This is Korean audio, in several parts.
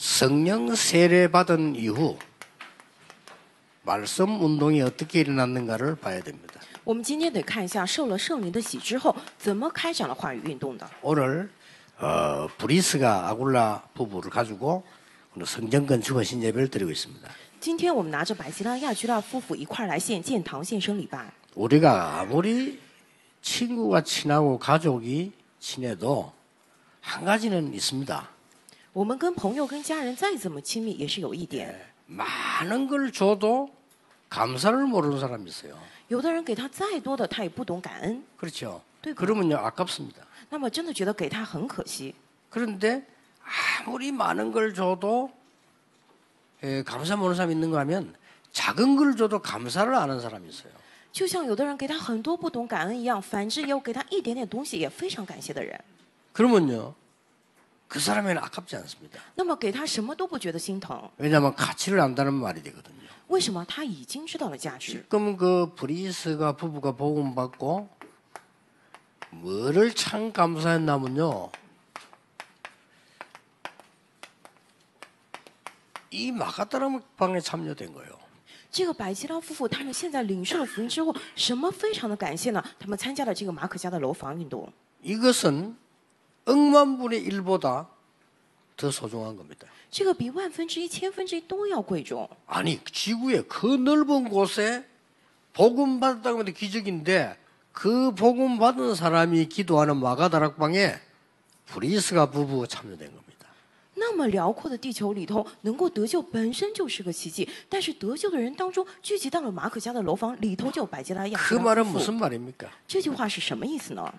성령 세례 받은 이후 말씀 운동이 어떻게 일어났는가를 봐야 됩니다. 我们今天得看一下受了圣灵的洗之后，怎么开展了话语运动的。 오늘 어, 브리스가 아굴라 부부를 가지고 오늘 성전 건축의 신예배를 드리고 있습니다. 今天我们拿着百基拉亚居拉夫妇一块儿来献建堂献生礼拜。 우리가 아무리 친구가 친하고 가족이 친해도 한 가지는 있습니다. 我们跟朋友、跟家人再怎么亲密，也是有一点， 많은 걸 줘도 감사를 모르는 사람이 있어요. 有的人给他再多的，他也不懂感恩， 그렇죠. 네, 그러면요 아깝습니다. 那么真的觉得给他很可惜。 그런데 아무리 많은 걸 줘도 에, 감사 모르는 사람이 있는가 하면 작은 걸 줘도 감사를 아는 사람이 있어요. 就像有的人给他很多不懂感恩一样，反之也有给他一点点东西也非常感谢的人。 그러면요 그 사람에는 아깝지 않습니다. 那么给他什么都不觉得心疼， 왜냐하면 가치를 안다는 말이 되거든요. 为什么？他已经知道了价值。 지금 그 브리스가 부부가 복음 받고 뭐를 참 감사했냐면요. 이 마가다람 방에 참여된 거예요. 这个百基拉夫妇他们现在领受了福音之后，什么非常的感谢呢？他们参加了这个马可家的楼房运动， 이것은 억만 분의 일보다 더 소중한 겁니다. 这个比万分之一、千分之一都要贵重。 아니 지구의 그 넓은 곳에 복음 받았다고 하면 기적인데 그 복음 받은 사람이 기도하는 마가다락방에 브리스가 부부 참여된 겁니다. 那么辽阔的地球里头，能够得救本身就是个奇迹。但是得救的人当中，聚集到了马可家的楼房里头，就有百基拉亚 그 基拉 말은 夫妇 무슨 말입니까? 这句话是什么意思呢？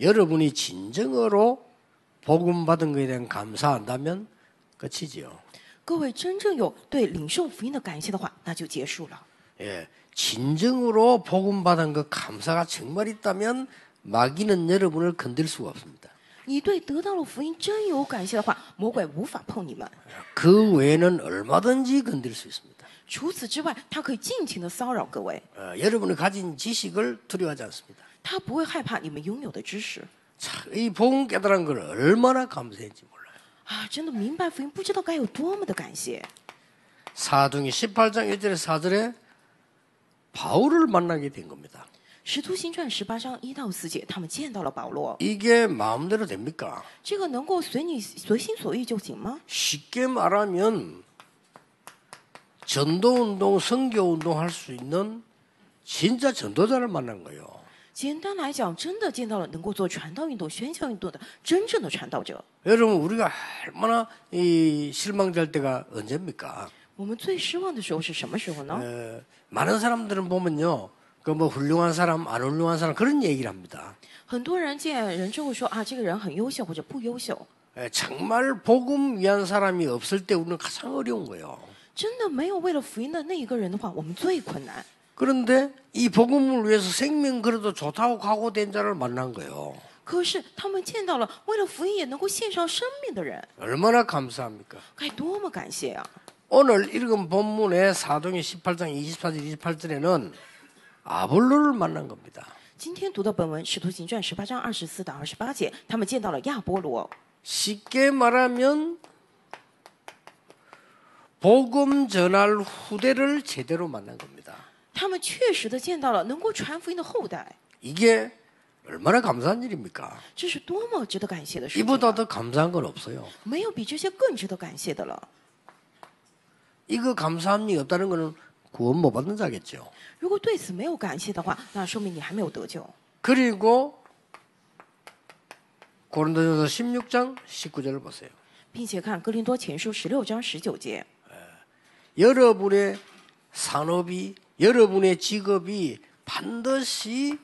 여러분이 진정으로 복음 받은 것에 대한 감사한다면 끝이지요. 各位真正有对领受福音的感谢的话，那就结束了。 예, 진정으로 복음 받은 그 감사가 정말 있다면 마귀는 여러분을 건들 수가 없습니다. 你对得到了福音真有感谢的话，魔鬼无法碰你们。 그 외에는 얼마든지 건들 수 있습니다. 除此之外，他可以尽情的骚扰各位， 어, 여러분이 가진 지식을 두려워하지 않습니다. 他不会害怕你们拥有的知识 참, 이 복음 깨달은 걸 얼마나 감사했지 몰라요. 啊！真的明白福音，不知道该有多么的感谢。 사둥이 18장 1절에 4절에 바울을 만나게 된 겁니다. 使徒行传十八章一到四节，他们见到了保罗， 이게 마음대로 됩니까? 这个能够随你随心所欲就行吗？ 쉽게 말하면 전도 운동, 선교 운동 할 수 있는 진짜 전도자를 만난 거예요. 简单来讲，真的见到了能够做传道运动、宣教运动的真正的传道者。 여러분 우리가 얼마나 이 실망될 때가 언제입니까? 我们最失望的时候是什么时候呢？ 에, 많은 사람들은 보면요, 그 뭐 훌륭한 사람, 안 훌륭한 사람 그런 얘기를 합니다. 很多人见人之后说啊，这个人很优秀或者不优秀， 에, 정말 복음 위한 사람이 없을 때 우리는 가장 어려운 거예요. 真的没有为了福音的那一个人的话，我们最困难。 그런데 이 복음을 위해서 생명 그래도 좋다고 각오된 자를 만난 거예요. 可是他们见到了为了福音也能够献上生命的人， 얼마나 감사합니까? 该多么感谢啊！ 오늘 읽은 본문의 사도행 18장 24절 28절에는 아볼로를 만난 겁니다. 今天读的本文《使徒行传》十八章二十四到二十八节，他们见到了亚波罗。 쉽게 말하면 복음 전할 후대를 제대로 만난 겁니다. 他们确实的见到了能够传福音的后代， 이게 얼마나 감사한 일입니까? 这是多么值得感谢的事情、 이보다 啊！ 더 감사한 건 없어요. 没有比这些更值得感谢的了。 이거 감사함이 없다는 것은 구원 못 받는 자겠죠. 如果对此没有感谢的话，那说明你还没有得救。 그리고 고린도전서 16장 19절을 보세요. 并且看哥林多前书十六章十九节， 여러분의 산업이 여러분의 직업이 반드시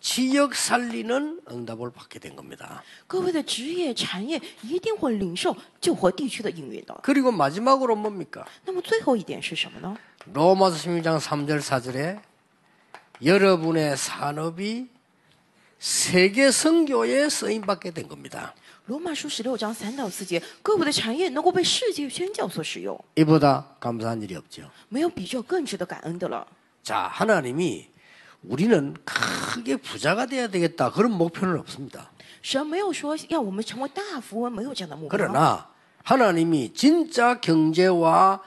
지역 살리는 응답을 받게 된 겁니다. 各位的职业产业一定会领受救活地区的应允的。 그리고 마지막으로 뭡니까? 那么最后一点是什么呢？ 로마서 16장 3절 4절에 여러분의 산업이 세계 선교에 쓰임 받게 된 겁니다. 罗马书十六章三到四节，各位的产业能够被世界宣教所使用， 이보다 감사한 일이 없죠. 没有比这更值得感恩的了。 자, 하나님이 우리는 크게 부자가 돼야 되겠다. 그런 목표는 없습니다. 神没有说要我们成为大富翁，没有这样的目标。 그러나 하나님이 진짜 경제와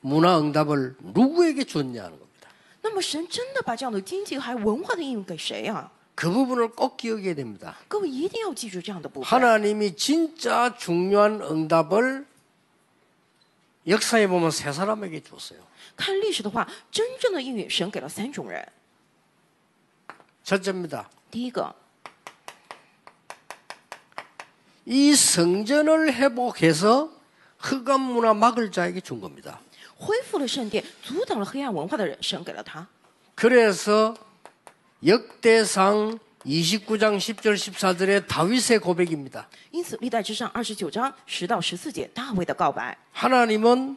문화 응답을 누구에게 줬냐 하는 겁니다. 那么神真的把这样的经济还文化的应用给谁啊？ 그 부분을 꼭 기억해야 됩니다. 各位一定要记住这样的部分。 하나님이 진짜 중요한 응답을 역사에 보면 세 사람에게 줬어요. 看历史的话，真正的应允神给了三种人。 첫째입니다. 第一个， 이 성전을 회복해서 흑암 문화 막을 자에게 준 겁니다. 恢复了圣殿，阻挡了黑暗文化的人，神给了他。 그래서 역대상 29장 10절 14절의 다윗의 고백입니다. 因此，历代之上二十九章十到十四节，大卫的告白。 하나님은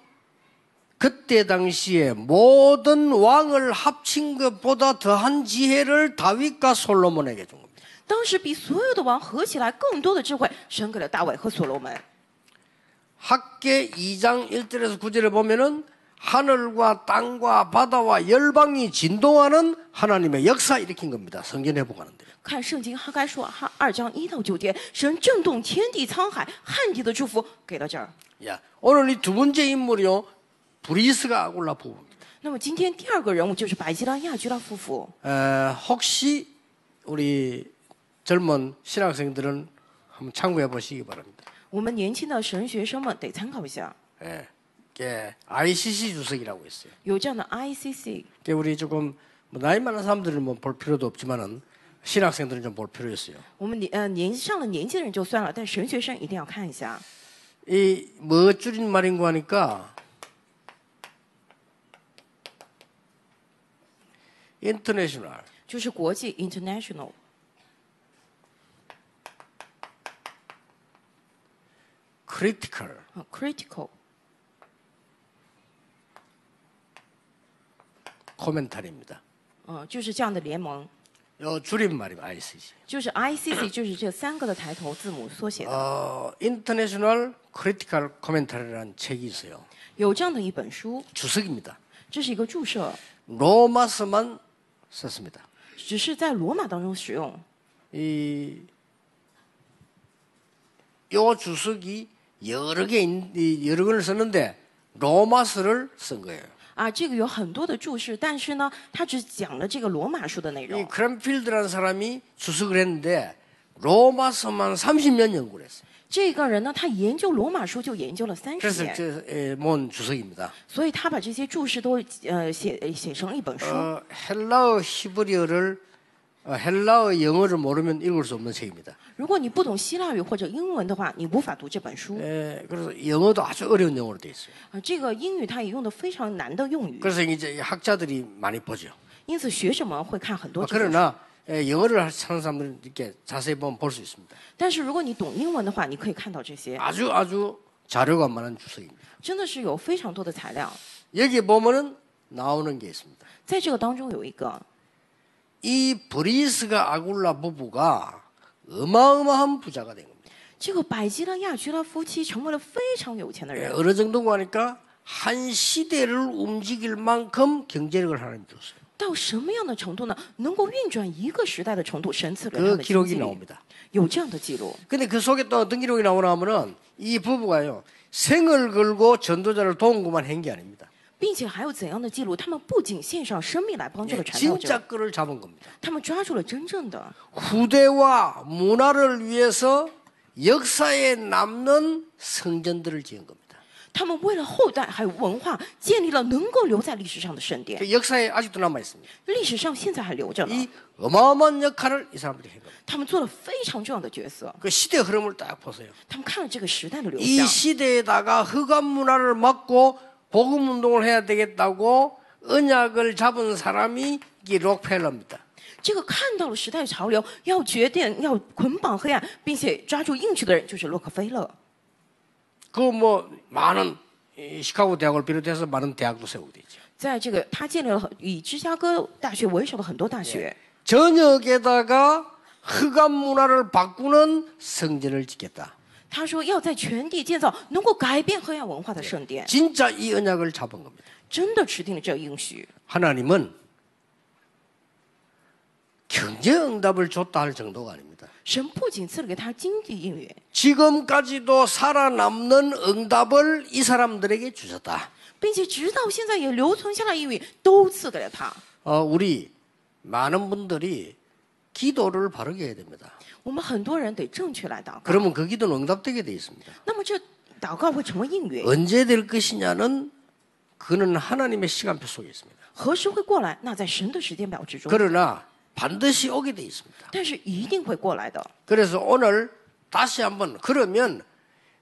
그때 당시에 모든 왕을 합친 것보다 더한 지혜를 다윗과 솔로몬에게 준 겁니다. 当时比所有的王合起来更多的智慧，神给了大卫和所罗门。 학계 2장 1절에서 9절에 보면은 하늘과 땅과 바다와 열방이 진동하는 하나님의 역사 일으킨 겁니다. 성전 회복하는데. 看圣经哈该说哈二章一到九节，神震动天地沧海，旱地的祝福给到这儿。 야, 오늘 이 두 번째 인물이요. 브리스가 아굴라 부부입니다. 那么今天第二个人物就是百基拉亚居拉夫妇。 에, 혹시 우리 젊은 신학생들은 한번 참고해 보시기 바랍니다. 我们年轻的神学生们得参考一下， 예, 이 게 ICC 주석이라고 있어요. 有这样的 ICC。 이게 우리 조금 뭐 나이 많은 사람들은 뭐 볼 필요도 없지만은 신학생들은 좀 볼 필요 있어요. 我们年呃年上了年纪的人就算了，但神学生一定要看一下。 이 뭐 줄인 말인고 하니까 인터내셔널 就是国际 international， 크리티컬 啊 critical， 코멘터리입니다. 嗯、就是这样的联盟， 요 줄임말입니다. ICC. 就是 ICC，就是这三个的抬头字母缩写的。 어, 인터내셔널 크리티컬 코멘터리라는 책이 있어요. 有这样的一本书， 주석입니다. 这是一个注释， 로마서만 썼습니다. 只是在罗马当中使用。 이, 요 주석이 여러 개, 인- 이 여러 권을 썼는데 로마서를 쓴 거예요. 啊，这个有很多的注释，但是呢，它只讲了这个罗马书的内 이 容。 크램필드라는 사람이 주석을 했는데 로마서만 30년 연구를 했어요. 这个人呢，他研究罗马书就研究了三十 그래서 年， 저, 에, 모은 주석입니다. 所以他把这些注释都呃写呃写成了一本书。 어, 헬라어 히브리어를 어, 헬라어 영어를 모르면 읽을 수 없는 책입니다. 如果你不懂希腊语或者英文的话，你无法读这本书。 에, 그래서 영어도 아주 어려운 영어로 돼 있어요. 啊，这个英语它也用的非常难的用语， 그래서 이제 학자들이 많이 보죠. 因此学者们会看很 아, 多这本书。 그러나 에, 영어를 하는 사람들은 이렇게 자세히 보면 볼 수 있습니다. 但是如果你懂英文的话，你可以看到这些， 아주 아주 자료가 많은 주석입니다. 真的是有非常多的材料。 여기 보면은 나오는 게 있습니다. 在这个当中有一个， 이 브리스가 아굴라 부부가 어마어마한 부자가 된 겁니다. 这个百基拉亚居拉夫妻成为了非常有钱的 예, 人。 어느 정도가 하니까 한 시대를 움직일 만큼 경제력을 하나님 줬어요. 到什么样的程度呢？能够运转一个时代的程度，神赐给他 그 的经 기록이 济力 나옵니다. 有这样的记录。 근데 그 속에 또 어떤 기록이 나오나 하면은 이 부부가요 생을 걸고 전도자를 도운 것만 한 게 아닙니다. 并且还有怎样的记录？他们不仅献上生命来帮助 예, 了传道 진짜 者， 끈을 잡은 겁니다. 他们抓住了真正的 후대와 문화를 위해서 역사에 남는 성전들을 지은 겁니다. 他们为了后代还有文化，建立了能够留在历史上的圣殿， 그 역사에 아직도 남아 있습니다. 历史上现在还留着呢。 이 어마어마한 역할을 이 사람들이 한 겁니다. 他们做了非常重要的角色， 그 시대 흐름을 딱 보세요. 他们看了这个时代的流 이 向， 시대에다가 흑암 문화를 막고 복음 운동을 해야 되겠다고 언약을 잡은 사람이 이 록펠러입니다. 这个看到了时代潮流，要决定要捆绑黑暗，并且抓住硬气的人就是洛克菲勒。 그 뭐 많은 이 시카고 대학을 비롯해서 많은 대학도 세우게 되죠. 在这个，他建立了很以芝加哥大学为首的很多大学， 전역에다가 흑암 문화를 바꾸는 성전을 짓겠다. 他说要在全地建造能够改变黑暗文化的圣殿， 진짜 이 언약을 잡은 겁니다. 真的指定了这个应许。 하나님은 경제 응답을 줬다 할 정도가 아닙니다. 神不仅赐了给他经济应允， 지금까지도 살아남는 응답을 이 사람들에게 주셨다. 并且直到现在也留存下来应允，都赐给了他。 어, 우리 많은 분들이 기도를 바르게 해야 됩니다. 我们很多人得正确来祷告， 그러면 그 기도는 응답되게 돼 있습니다. 那么这祷告会成为应允。 언제 될 것이냐는 그는 하나님의 시간표 속에 있습니다. 何时会过来？那在神的时间表之中， 그러나 반드시 오게 돼 있습니다. 但是一定会过来的。 그래서 오늘 다시 한번 그러면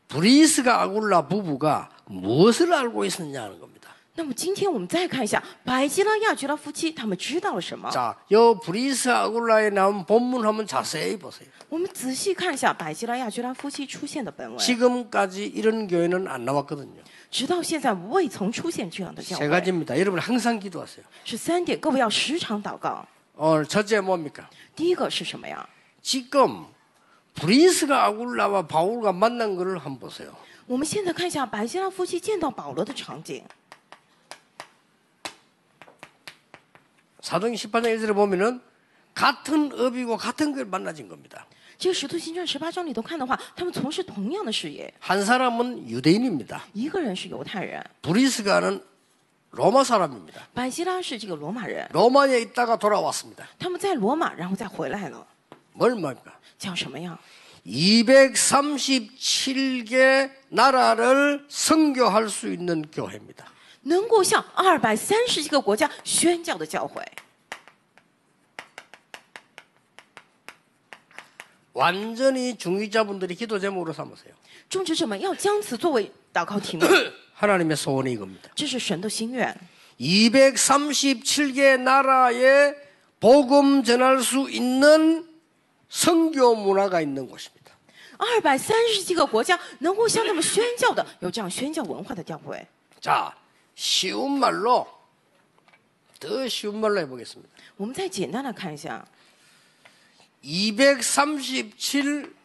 브리스가 아굴라 부부가 무엇을 알고 있었냐는 겁니다. 那么今天我们再看一下百基拉、亚居拉夫妻，他们知道了什么？ 자, 요 브리스 아굴라에 나온 본문 한번 자세히 보세요. 我们仔细看一下百基拉、亚居拉夫妻出现的本文， 지금까지 이런 교회는 안 나왔거든요. 直到现在未曾出现这样的教 세 会。 가지입니다. 여러분 항상 기도하세요. 是三点，各位要时常祷告。 오늘 첫째 뭡니까? 第一个是什么呀？ 지금 브리스가 아굴라와 바울과 만난 것을 한번 보세요. 我们现在看一下百基拉夫妻见到保罗的场景。 사도행 18장 1절에 보면은 같은 업이고 같은 걸 만나진 겁니다. 这个《使徒行传》十八章里头看的话，他们从事同样的事业。 한 사람은 유대인입니다. 一个人是犹太人， 브리스가는 로마 사람입니다. 百基拉是这个罗马人， 로마에 있다가 돌아왔습니다. 他们在罗马，然后再回来了， 뭘 말까? 叫什么呀？ 237개 나라를 선교할 수 있는 교회입니다. 能够向二百三十几个国家宣教的教会。 완전히 중위자분들이 기도 제목으로 삼으세요. 种植者们要将此作为祷告题目， 하나님의 소원이 이겁니다. 这是神的心愿。 237개 나라에 복음 전할 수 있는 선교 문화가 있는 곳입니다. 二百三十几个国家能够向他们宣教的，有这样宣教文化的教会。 자, 쉬운 말로 더 쉬운 말로 해보겠습니다. 我们再简单的看一下， 237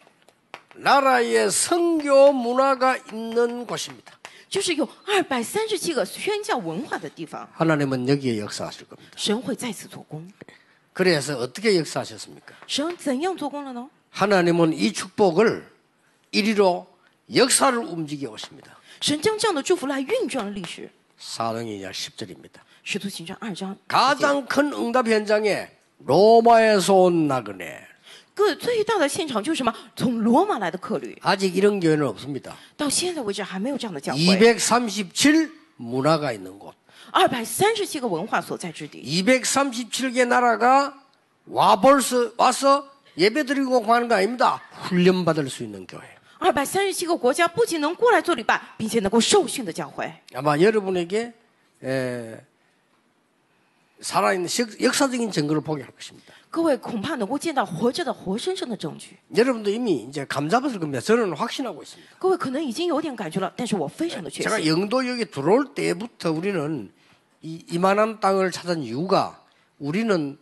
나라의 선교 문화가 있는 곳입니다. 就是有二百三十七个宣教文化的地方， 하나님은 여기에 역사하실 겁니다. 神会在此做工。 그래서 어떻게 역사하셨습니까? 神怎样做工了呢？ 하나님은 이 축복을 이리로 역사를 움직여 오십니다. 神将这样的祝福来运转了历史。 사도행전 10절입니다. 使徒行传二章， 가장 큰 응답 현장에 로마에서 온 나그네. 个最大的现场就是什么？从罗马来的客旅， 아직 이런 교회는 없습니다. 到现在为止还没有这样的教会。 237 문화가 있는 곳. 二百三十七个文化所在之地， 237개 나라가 와 벌써 와서 예배드리고 가는 거 아닙니다. 훈련 받을 수 있는 교회. 二百三十七个国家不仅能过来做礼拜，并且能够受训的教会。 아마 여러분에게 에, 살아있는 역- 역사적인 증거를 보게 할 것입니다. 各位恐怕能够见到活着的、活生生的证据。 여러분도 이미 이제 감잡았을 겁니다. 저는 확신하고 있습니다. 各位可能已经有点感觉了，但是我非常的确 제가 信。 영도 여기 들어올 때부터 우리는 이, 이만한 땅을 찾은 이유가 우리는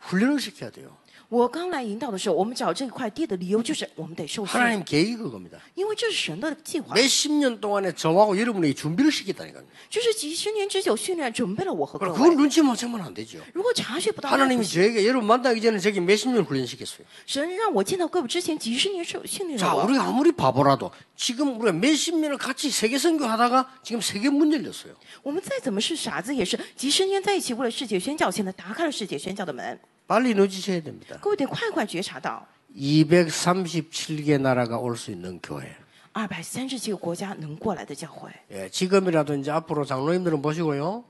훈련을 시켜야 돼요. 我刚来引导的时候，我们找这块地的理由就是我们得受训， 하나님 계획이 그겁니다. 因为这是神的计划， 몇십 년 동안에 저하고 여러분에게 준비를 시켰다니까요. 就是几十年之久训练准备了我和各 그럼 그걸 位。 눈치 못 채면 안 되죠. 如果察觉不到，那不 하나님이 行 저에게 여러분 만나기 전에 저기 몇십 년 훈련시켰어요. 神让我见到各位之前几十年受训练 자, 了我。 우리가 아무리 바보라도 지금 우리가 몇십 년을 같이 세계 선교 하다가 지금 세계 문 열렸어요. 我们再怎么是傻子，也是几十年在一起为了世界宣教，现在打开了世界宣教的门。 빨리 늦으셔야 됩니다. 各位得快快觉察到， 237개 나라가 올 수 있는 교회. 二百三十几个国家能过来的教会。 예, 지금이라도 이제 앞으로 장로님들은 보시고요.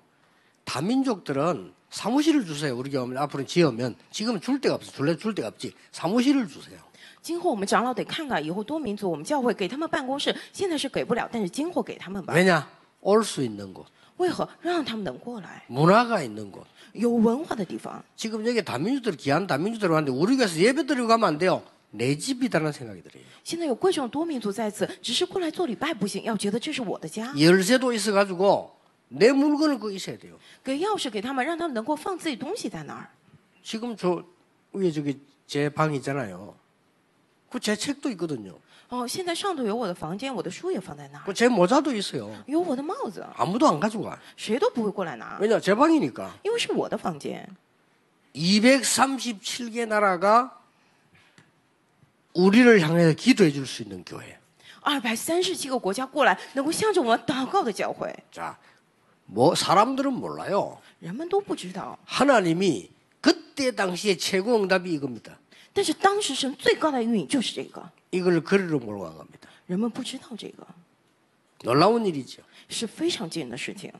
다민족들은 사무실을 주세요. 우리 교회 앞으로 지으면 지금 줄 데가 없어. 줄래 줄 데가 없지. 사무실을 주세요. 今后我们长老得看看，以后多民族我们教会给他们办公室，现在是给不了，但是今后给他们吧。 왜냐? 올 수 있는 곳, 为何让他们能过来？ 문화가 있는 곳. 有文化的地方。 지금 여기 다민족들 귀한 다민족들 왔는데 우리 교회에서 예배 드리고 가면 안 돼요. 내 집이다라는 생각이 들어요. 现在有贵重多民族在此，只是过来做礼拜不行，要觉得这是我的家， 열쇠도 있어가지고 내 물건을 거 있어야 돼요. 给钥匙给他们，让他们能够放自己东西在那儿。 지금 저 위에 저기 제 방 있잖아요. 그 제 책도 있거든요. 哦，现在上头有我的房间，我的书也放在那儿， 그 제 모자도 있어요. 有我的帽子， 아무도 안 가져가. 谁都不会过来拿， 왜냐? 제 방이니까. 因为是我的房间。 237개 나라가 우리를 향해서 기도해 줄 수 있는 교회. 二百三十七个国家过来，能够向着我们祷告的教会， 자, 뭐 사람들은 몰라요. 人们都不知道。 하나님이 그때 당시에 최고 응답이 이겁니다. 但是当时神最高的应允就是这个， 이걸 거리로 몰고 간 겁니다. 人们不知道这个， 놀라운 일이죠. 是非常惊人的事情。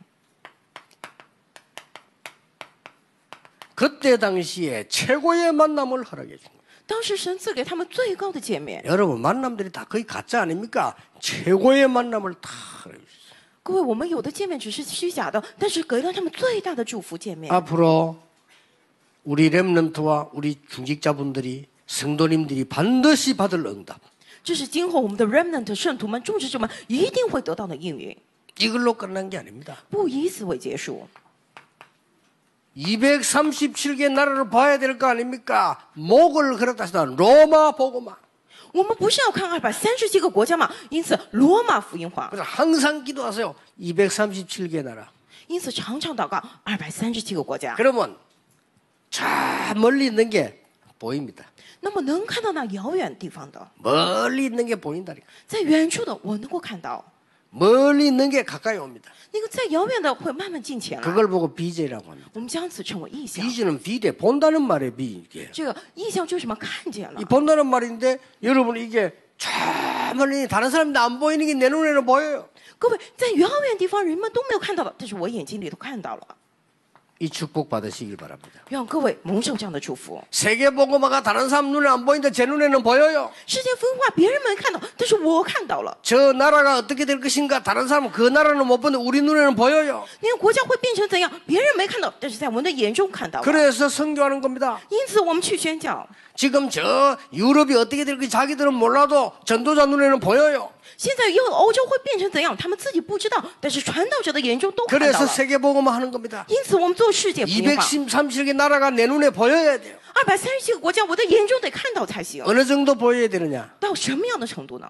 그때 당시에 최고의 만남을 허락해 준 거예요. 当时神赐给他们最高的见面， 여러분 만남들이 다 거의 가짜 아닙니까? 최고의 만남을 다 허락해 주셨어요. 各位，我们有的见面只是虚假的，但是给了他们最大的祝福见面。 앞으로 우리 렘넌트와 우리 중직자분들이 성도님들이 반드시 받을 응답. 这是今后我们的 remnant 圣徒们、种植者们一定会得到的应允， 이걸로 끝난 게 아닙니다. 不以此为结束。 237개 나라를 봐야 될 거 아닙니까? 목을 걸었다 해서 로마 보고마. 我们不是要看二百三十七个国家嘛？因此，罗马福音化， 그래서 항상 기도하세요. 237개 나라. 因此常常祷告二百三十七个国家。 그러면 저 멀리 있는 게 보입니다. 那么能看到那遥远地方的， 멀리 있는 게 보인다니까. 在远处的我能够看到， 멀리 있는 게 가까이 옵니다. 那个在遥远的会慢慢近前来。 그걸 보고 비제라고 합니다. 我们将此称为意象。 비제는 비대 본다는 말에 비게. 这个意象就是什么？看见了 이 。 본다는 말인데 여러분 이게 저 멀리 다른 사람들 안 보이는 게 내 눈에는 보여요. 各位，在遥远地方人们都没有看到的，但是我眼睛里都看到了。 이 축복 받으시길 바랍니다. 让各位蒙受这样的祝福。 세계 보고마가 다른 사람 눈에 안 보이는데 제 눈에는 보여요. 世界分化别人没看到，但是我看到了。 저 나라가 어떻게 될 것인가 다른 사람은 그 나라는 못 보는데 우리 눈에는 보여요. 那个国家会变成怎样？别人没看到，但是在我们的眼中看到了。 그래서 선교하는 겁니다. 因此，我们去宣教。 지금 저 유럽이 어떻게 될 것인지 자기들은 몰라도 전도자 눈에는 보여요. 现在又欧洲会变成怎样？他们自己不知道，但是传道者的眼中都看到 그래서 了。 세계 보고만 하는 겁니다. 因此，我们做世界福音化。 237개 나라가 내 눈에 보여야 돼요. 二百三十七个国家，我的眼中得看到才行。 어느 정도 보여야 되느냐? 到什么样的程度呢？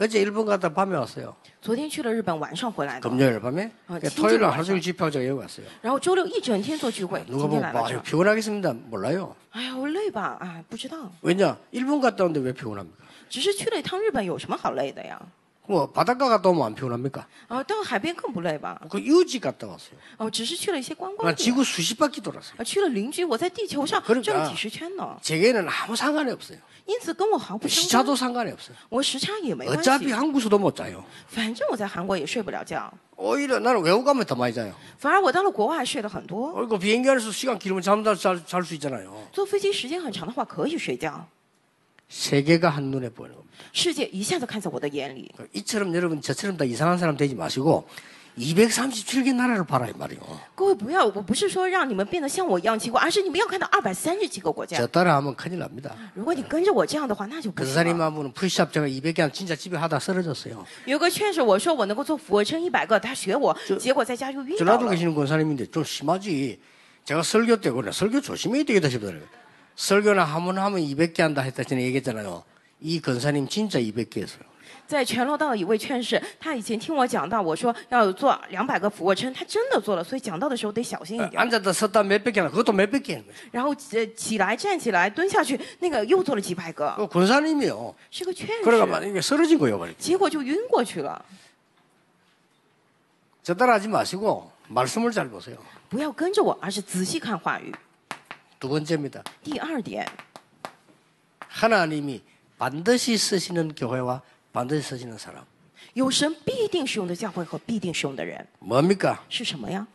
어제 일본 갔다 밤에 왔어요. 昨天去了日本，晚上回来的。 금요일 밤에. 아, 그러니까 진짜 토요일 날 많다. 하루 종일 집회하고 제가 여기 왔어요. 然后周六一整天做聚会，今 누가 天 보고 来 뭐 了 아유, 这。 피곤하겠습니다. 몰라요. 哎呀，我累吧？哎，不知道， 왜냐? 일본 갔다 오는데 왜 피곤합니까? 只是去了一趟日本，有什么好累的呀？ 뭐 바닷가 갔다 오면 안 피곤합니까? 啊，到海边更不累吧？ 그 유지 갔다 왔어요. 哦，只是去了一些观光 난 地。 지구 수십 바퀴 돌았어요. 啊，去了邻居，我在地球上 그러니까 转了几十圈呢， 제게는 아무 상관이 없어요. 因此跟我毫不相关。 시차도 상관이 없어요. 我时差也没关 어차피 系， 한국에서도 못 자요. 反正我在韩国也睡不了觉， 오히려 나는 외국 가면 더 많이 자요. 反而我到了国外睡得很多。 어, 그 비행기 안에서 시간 길으면 잠잘 잘 수 있잖아요. 坐飞机时间很长的话可以睡觉， 세계가 한눈에 보이는 겁니다. 世界一下子看在我的眼里。 이처럼 여러분 저처럼 다 이상한 사람 되지 마시고 237개 나라를 봐라 이 말이요. 各位不要，我不是说让你们变得像我一样奇怪，而是你们要看到二百三十几个国家 저 。 따라하면 큰일 납니다. 如果你跟着我这样的话，那就不 그 行 사님 了。 한 분은 푸시업 제가 200개 하면 진짜 집에 하다 쓰러졌어요. 有个劝着我说我能够做俯卧撑一百个，他学我，结果在家就晕倒 전라도 了。 계시는 권사님인데 좀 심하지. 제가 설교 때 그래 설교 조심해야 되겠다 싶더라고요. 설교나 하면 하면 200개 한다 했다 전에 얘기했잖아요. 이 권사님 진짜 200개 했어요. 在全罗道的一位劝士，他以前听我讲到，我说要做两百个俯卧撑，他真的做了，所以讲到的时候得小心一点。 앉았다 섰다 몇백 개 하나 그것도 몇백 개 하는 거예요. 然后呃起来站起来蹲下去，那个又做了几百个， 그 권사님이요. 是个劝 그러가 士， 만약에 쓰러진 거예요. 그러니까. 结果就晕过去了。 저 따라하지 마시고 말씀을 잘 보세요. 不要跟着我，而是仔细看话语。 두 번째입니다. 第二点， 하나님이 반드시 쓰시는 교회와 반드시 쓰시는 사람. 有神必定使用的教会和必定使用的人 뭡니까? 是什么呀？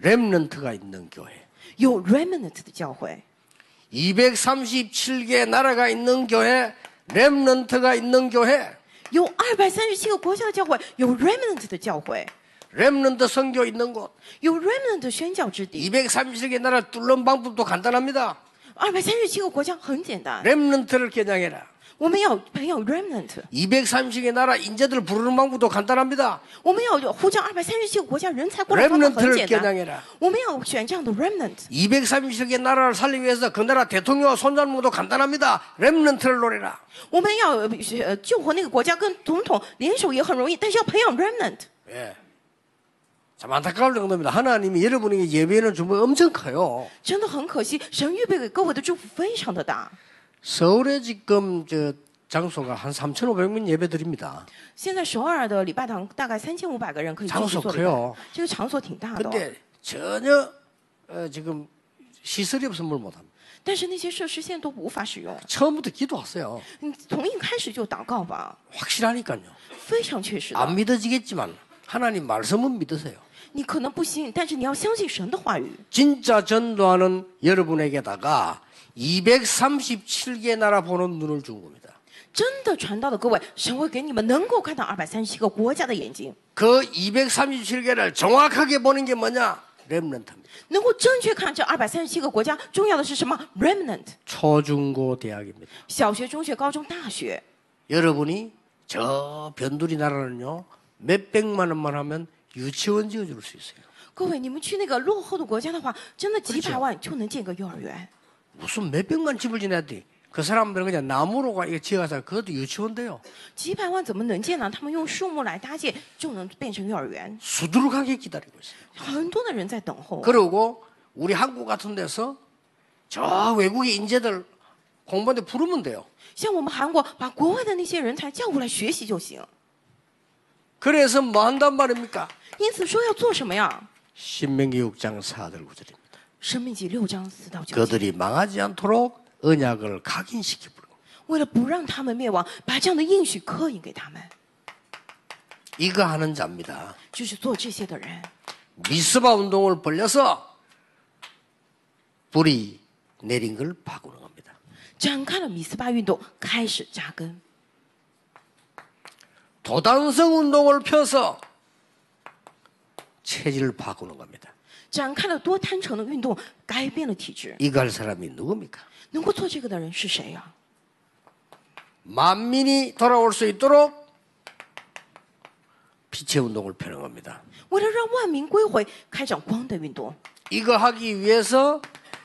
렘넌트가 있는 교회. 有 remnant 的教会， 237개 나라가 있는 교회, 렘넌트가 있는 교회, 有二百三十七个国家的教会，有 remnant 的教会， 렘넌트 선교 있는 곳. 有 remnant 的宣教之地。 237개 나라 뚫는 방법도 간단합니다. 二百三十七个国家很简单， 렘넌트를 겨냥해라. 我们要培养 remnant， 230개 나라 인재들 부르는 방법도 간단합니다. 我们要呼召二百三十七个国家人才过来，方法很 렘넌트를 简单。 겨냥해라. 我们要选这样的 remnant， 230개 나라를 살리기 위해서 그 나라 대통령과 손잡는 것도 간단합니다. 렘넌트를 노래라. 我们要呃呃救活那个国家，跟总统联手也很容易，但是要培养 remnant。 예. 참 안타까울 정도입니다. 하나님이 여러분에게 예배는 준비 엄청 커요. 真的很可惜，神预备给各位的祝福非常的大。 서울에 지금 저 장소가 한 3,500명 예배 드립니다. 现在首尔的礼拜堂大概三千五百个人可以进去 장소 做礼拜 커요 ，这个场所挺大的哦、 근데 전혀 어, 지금 시설이 없으면 뭘 못합니다. 但是那些设施现在都无法使用。 처음부터 기도하세요. 你从一开始就祷告吧， 확실하니까요. 非常确实的。 안 믿어지겠지만 하나님 말씀은 믿으세요. 你可能不信，但是你要相信神的话语。 진짜 전도하는 여러분에게다가 237개 나라 보는 눈을 준 겁니다. 真的传道的各位，神会给你们能够看到二百三十七个国家的眼睛， 그 237개를 정확하게 보는 게 뭐냐? 렘넌트입니다. 能够正确看这二百三十七个国家。重要的是什么？remnant， 초중고 대학입니다. 小学、中学、高中、大学。 여러분이 저 변두리 나라는요 몇 백만 원만 하면 유치원 지어줄 수 있어요. 各位，你们去那个落后的国家的话，真的几 그렇죠 百万就能建个幼儿园。 무슨 몇 백만 집을 지내야 돼? 그 사람들은 그냥 나무로 가 이거 지어서 그것도 유치원 돼요. 几百万怎么能建呢？他们用树木来搭建，就能变成幼儿园。 수두룩하게 기다리고 있어요. 很多的人在等候。 그리고 우리 한국 같은 데서 저 외국의 인재들 공부하는데 부르면 돼요. 像我们韩国，把国外的那些人才叫过来学习就行。 그래서 뭐 한단 말입니까? 因此说要做什么呀？ 신명기 6장 4절 9절입니다. 生命记六章四到九节， 그들이 망하지 않도록 언약을 각인시키고 为了不让他们灭亡，把这样的应许刻印给他们， 이거 하는 자입니다. 就是做这些的人。 미스바 운동을 벌려서 불이 내린 걸 바꾸는 겁니다. 展开了米斯巴运动，开始扎根。 도단성 운동을 펴서 체질을 바꾸는 겁니다. 展开了多摊城的运动，改变了体制。 이거 할 사람이 누굽니까? 能够做这个的人是谁呀、 만민이 돌아올 수 있도록 빛의 운동을 펴는 겁니다. 为了让万民归回，开展光的运动。 이거 하기 위해서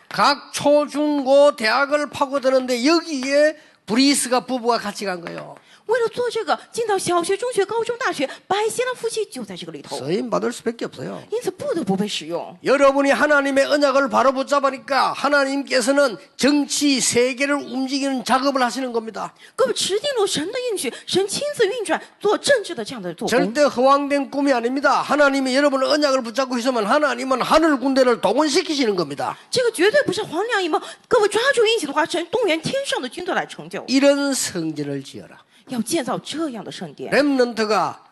각 초중고 대학을 파고드는데 여기에 브리스가 부부가 같이 간 거예요. 为了做这个，进到小学、中学、高中、大学，百希拉夫妻就在这个里头， 서임 받을 수밖에 없어요. 因此不得不被使用。 여러분이 하나님의 언약을 바로 붙잡으니까 하나님께서는 정치 세계를 움직이는 작업을 하시는 겁니다. 各位持定了神的应许，神亲自运转做政治的这样的做工， 절대 허황된 꿈이 아닙니다. 하나님이 여러분을 언약을 붙잡고 있으면 하나님은 하늘 군대를 동원시키시는 겁니다. 这个绝对不是黄粱一梦。各位抓住应许的话，神动员天上的军队来成就， 이런 성전을 지어라. 要建造这样的圣殿， 렘넌트가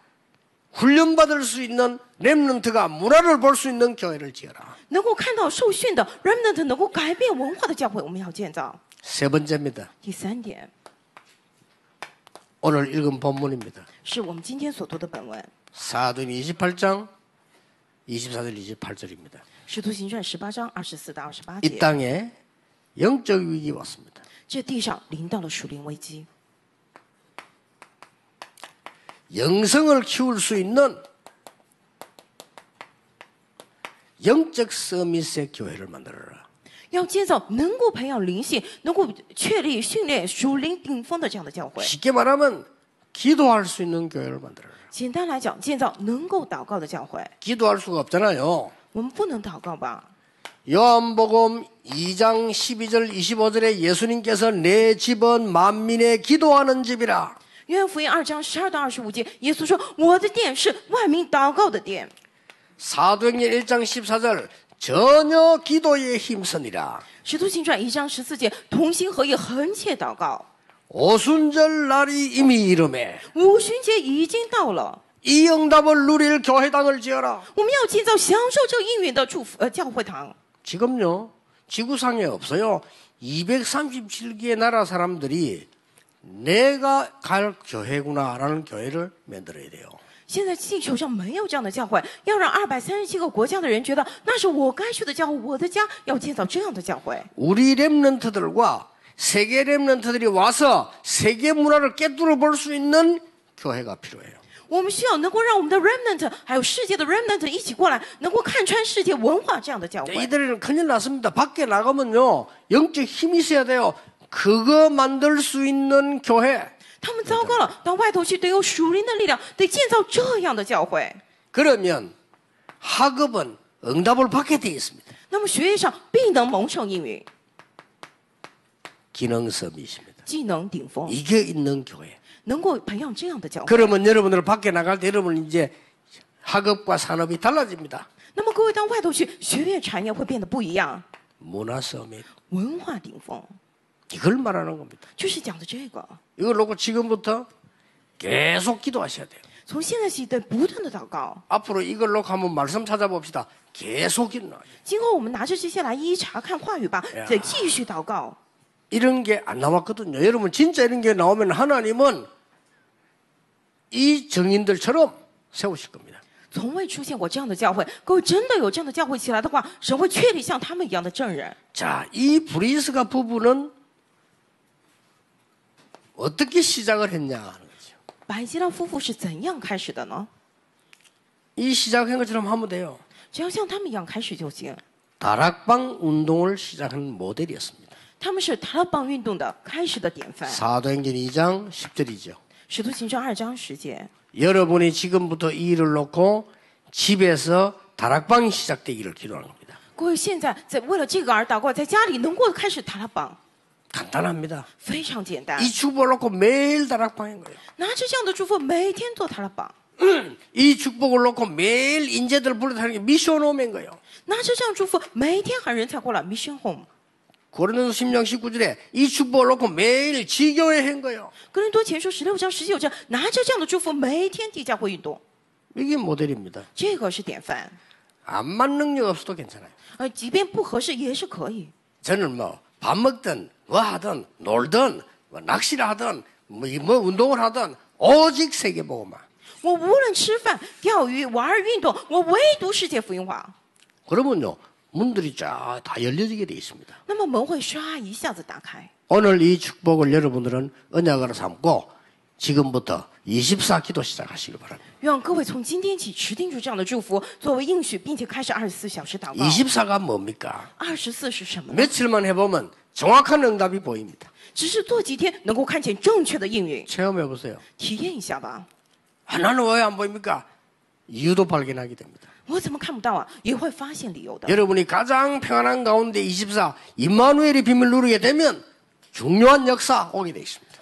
훈련받을 수 있는 렘넌트가 문화를 볼 수 있는 교회를 지어라. 能够看到受训的 remnant 能够改变文化的教会，我们要建造。 세 번째입니다. 第三点 오늘 읽은 본문입니다. 是我们今天所读的本文， 사도행 28장 24절 28절입니다. 《使徒行传》十八章二十四到二十八 이 节。 땅에 영적 위기 왔습니다. 这地上临到了属灵危机， 영성을 키울 수 있는 영적 서밋의 교회를 만들어라. 要建造能够培养灵性、能够确立训练属灵顶峰的这样的教会。 쉽게 말하면 기도할 수 있는 교회를 만들어라. 简单来讲，建造能够祷告的教会。 기도할 수가 없잖아요. 我们不能祷告吧？ 요한복음 2장 12절 25절에 예수님께서 내 집은 만민의 기도하는 집이라. 约翰福音二章十二到二十五节，耶稣说：“我的殿是万民祷告的殿。 사도행전 1장 14절 전혀 기도에 힘쓰니라. ”使徒行传一章十四节，同心合意，横切祷告。 오순절 날이 이미 이름에 五旬节已经到了， 이 응답을 누릴 교회당을 지어라. 我们要建造享受这应允的祝福呃教会堂。 지금요 지구상에 없어요. 237개의 나라 사람들이 내가 갈 교회구나라는 교회를 만들어야 돼요. 现在地球上没有这样的教会，要让二百三十七个国家的人觉得那是我该去的教会，我的家要建造这样的教会。 우리 렘넌트들과 세계 렘넌트들이 와서 세계 문화를 깨뚫어 볼 수 있는 교회가 필요해요. 我们需要能够让我们的 remnant 还有世界的 remnant 一起过来，能够看穿世界文化这样的教会。 이들은 큰일 났습니다. 밖에 나가면요 영적 힘이 있어야 돼요. 그거 만들 수 있는 교회. 他们糟糕了，到外头去得有属灵的力量，得建造这样的教会。 그러면 학업은 응답을 받게 돼 있습니다. 那么学业上必能蒙受应允。 기능 서밋입니다. 技能顶峰， 이게 있는 교회. 能够培养这样的教会。 그러면 여러분들 밖에 나갈 때 여러분 이제 학업과 산업이 달라집니다. 那么各位到外头去，学业产业会变得不一样， 문화 서밋. 文化顶峰 이걸 말하는 겁니다. 就是讲的这个。 이걸 놓고 지금부터 계속 기도하셔야 돼요. 从现在起得不断的祷告， 앞으로 이걸 놓고 한번 말씀 찾아봅시다. 계속 기도해요. 今后我们拿着这些来一一查看话语吧，再继续祷告。 이런 게 안 나왔거든요. 여러분 진짜 이런 게 나오면 하나님은 이 정인들처럼 세우실 겁니다. 从未出现过这样的教会，各位真的有这样的教会起来的话，神会确立像他们一样的证人。 자, 이 브리스가 부부는 어떻게 시작을 했냐 하는 거죠. 百基拉夫妇是怎样开始的呢？ 이 시작한 것처럼 하면 돼요. 只要像他们一样开始就行。 다락방 운동을 시작한 모델이었습니다. 他们是塔勒邦运动的开始的典范。 사도행전 2장 10절이죠. 使徒行传二章十节， 여러분이 지금부터 이 일을 놓고 집에서 다락방이 시작되기를 기도하는 겁니다. 各位现在在为了这个而祷告，在家里能够开始塔勒邦， 간단합니다. 非常简单。 이 축복을 놓고 매일 다락방인 거예요. 拿着这样的祝福，每天做塔勒邦， 이 축복을 놓고 매일 인재들을 불러다니는 게 미션 오면 거예요. 拿着这样祝福，每天喊人才过来 Mission Home。 고린도서 10장 19절에 이 축복을 놓고 매일 지교회 한 거예요. 哥林多前书十六章十九节，拿着这样的祝福，每天地教会运动， 이게 모델입니다. 这个是典范。 암만 능력 없어도 괜찮아요. 呃，即便不合适也是可以。 저는 뭐 밥 먹든 뭐 하든 놀든 뭐 낚시를 하든 뭐, 이- 뭐 운동을 하든 오직 세계보고만. 我无论吃饭、钓鱼、玩儿、运动，我唯独世界福音化。 그러면요 문들이 쫙 다 열려지게 돼 있습니다. 那么门会唰一下子打开。 오늘 이 축복을 여러분들은 언약으로 삼고 지금부터 24기도 시작하시길 바랍니다. 愿各位从今天起持定住这样的祝福，作为应许，并且开始二十四小时祷告。 24가 뭡니까? 二十四是什么呢？ 며칠만 해보면 정확한 응답이 보입니다. 只是做几天能够看见正确的应允， 체험해 보세요. 体验一下吧。 하나는 왜 안 보입니까? 이유도 발견하게 됩니다. 我怎么看不到啊？也会发现理由的。 여러분이 가장 평안한 가운데 24 임마누엘의 비밀 누리게 되면 중요한 역사 오게 돼 있습니다.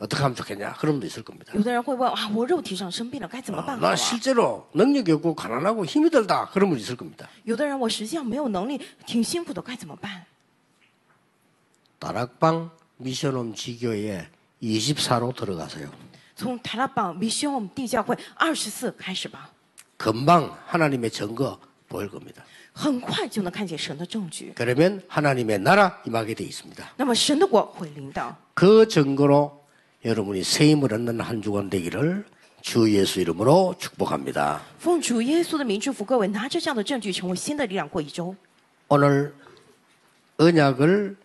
어떻게 하면 좋겠냐 그런 분도 있을 겁니다. 有的人会问啊，我肉体上生病了，该怎么 어, 办好 나 啊？ 실제로 능력이 없고 가난하고 힘이 들다 그런 분 있을 겁니다. 有的人我实际上没有能力，挺辛苦的，该怎么办？ 다락방 미션홈 지교에 24로 들어가세요. 从塔拉邦 Mission 地教会二十四开始吧， 금방 하나님의 증거 보일 겁니다. 很快就能看见神的证据。 그러면 하나님의 나라 임하게 돼 있습니다. 那么神的国会临到。 그 증거로 여러분이 새 힘을 얻는 한 주간 되기를 주 예수 이름으로 축복합니다. 奉主耶稣的名祝福各位，拿着这样的证据，成为新的力量过一周。 오늘 언약을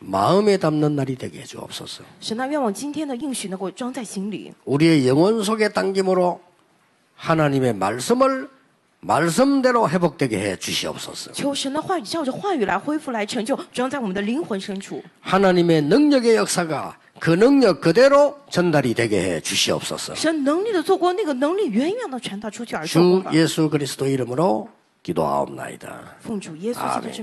마음에 담는 날이 되게 해 주옵소서. 神啊，愿望今天的应许能够装在心里， 우리의 영혼 속에 당김으로 하나님의 말씀을 말씀대로 회복되게 해 주시옵소서. 求神的话语照着话语来恢复、来成就，装在我们的灵魂深处。 하나님의 능력의 역사가 그 능력 그대로 전달이 되게 해 주시옵소서. 그 주 예수 그리스도 이름으로 기도하옵나이다. 아멘.